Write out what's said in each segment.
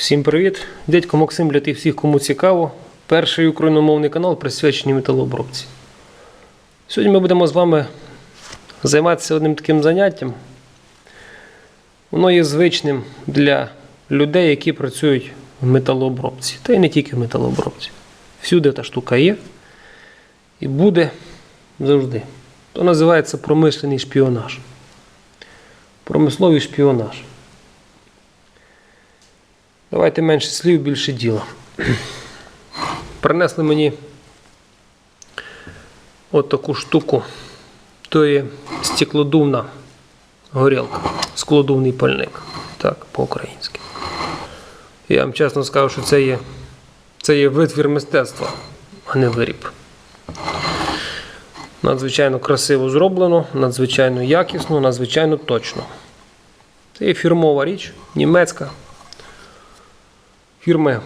Всім привіт! Дядько Максим для тих всіх, кому цікаво. Перший україномовний канал присвячений металообробці. Сьогодні ми будемо з вами займатися одним таким заняттям. Воно є звичним для людей, які працюють в металообробці. Та й не тільки в металообробці. Всюди та штука є і буде завжди. То називається промишлений шпіонаж. Промисловий шпіонаж. Давайте менше слів, більше діла. Принесли мені от таку штуку. То є стеклодувна горілка, склодувний пальник. Так, по-українськи. Я вам чесно скажу, що це є, це є витвір мистецтва, а не виріб. Надзвичайно красиво зроблено, надзвичайно якісно, надзвичайно точно. Це є фірмова річ, німецька фірми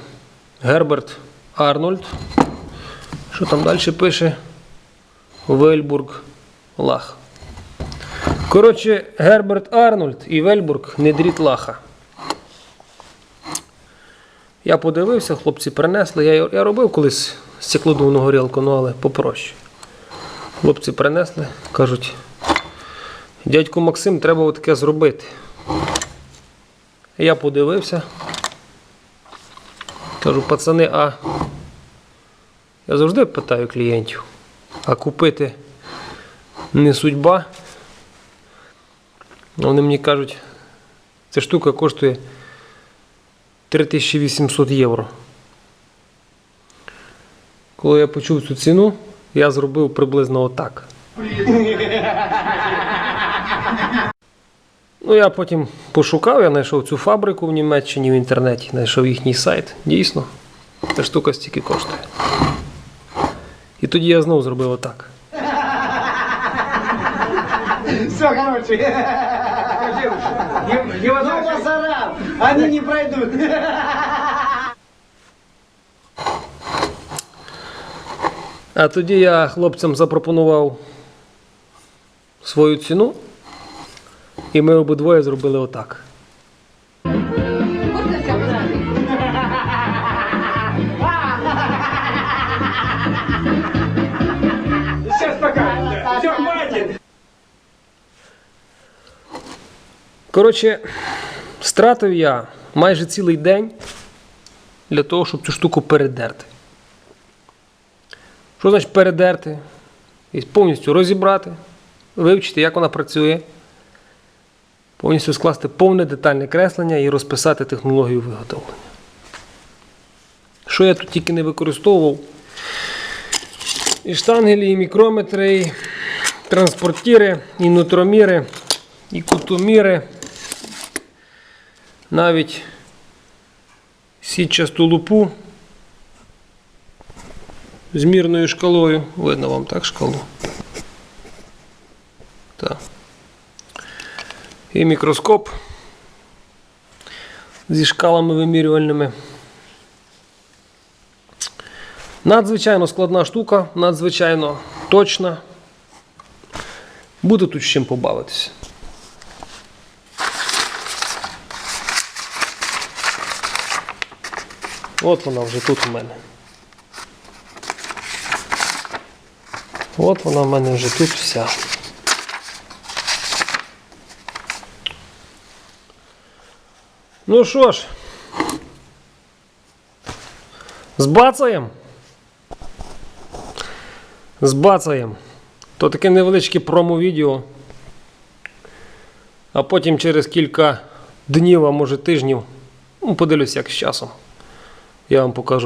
Герберт Арнольд. Що там далі пише? Вельбург Лах. Коротше, Герберт Арнольд і Вельбург не дріт лаха. Я подивився, хлопці принесли. Я, я робив колись стеклодувну горілку, ну але попроще. Хлопці принесли, кажуть, дядьку Максим, треба таке зробити. Я подивився. Кажу, пацани, а я завжди питаю клієнтів, а купити не судьба. Вони мені кажуть, ця штука коштує 3800 євро. Коли я почув цю ціну, я зробив приблизно отак. Ну, я потім пошукав, я знайшов цю фабрику в Німеччині в інтернеті, знайшов їхній сайт. Дійсно, ця штука стільки коштує. І тоді я знову зробив отак. Все, короче. Ну, мусорам. Они не пройдут. А тоді я хлопцям запропонував свою ціну, і ми обидвоє зробили отак. Коротше, стратив я майже цілий день для того, щоб цю штуку передерти. Що значить передерти? І повністю розібрати, вивчити, як вона працює, повністю скласти повне детальне креслення і розписати технологію виготовлення. Що я тут тільки не використовував? І штангелі, і мікрометри, і транспортіри, і нутроміри, і кутоміри, навіть сітчасту лупу з мірною шкалою. Видно вам так шкалу. Так. І мікроскоп зі шкалами вимірювальними. Надзвичайно складна штука, надзвичайно точна. Буде тут з чим побавитися. От вона вже тут у мене. От вона в мене вже тут вся. Ну що ж, збацаємо. Збацаємо. То таке невеличке промо-відео. А потім через кілька днів, а може тижнів, ну, подивлюсь, як з часом. Я вам покажу.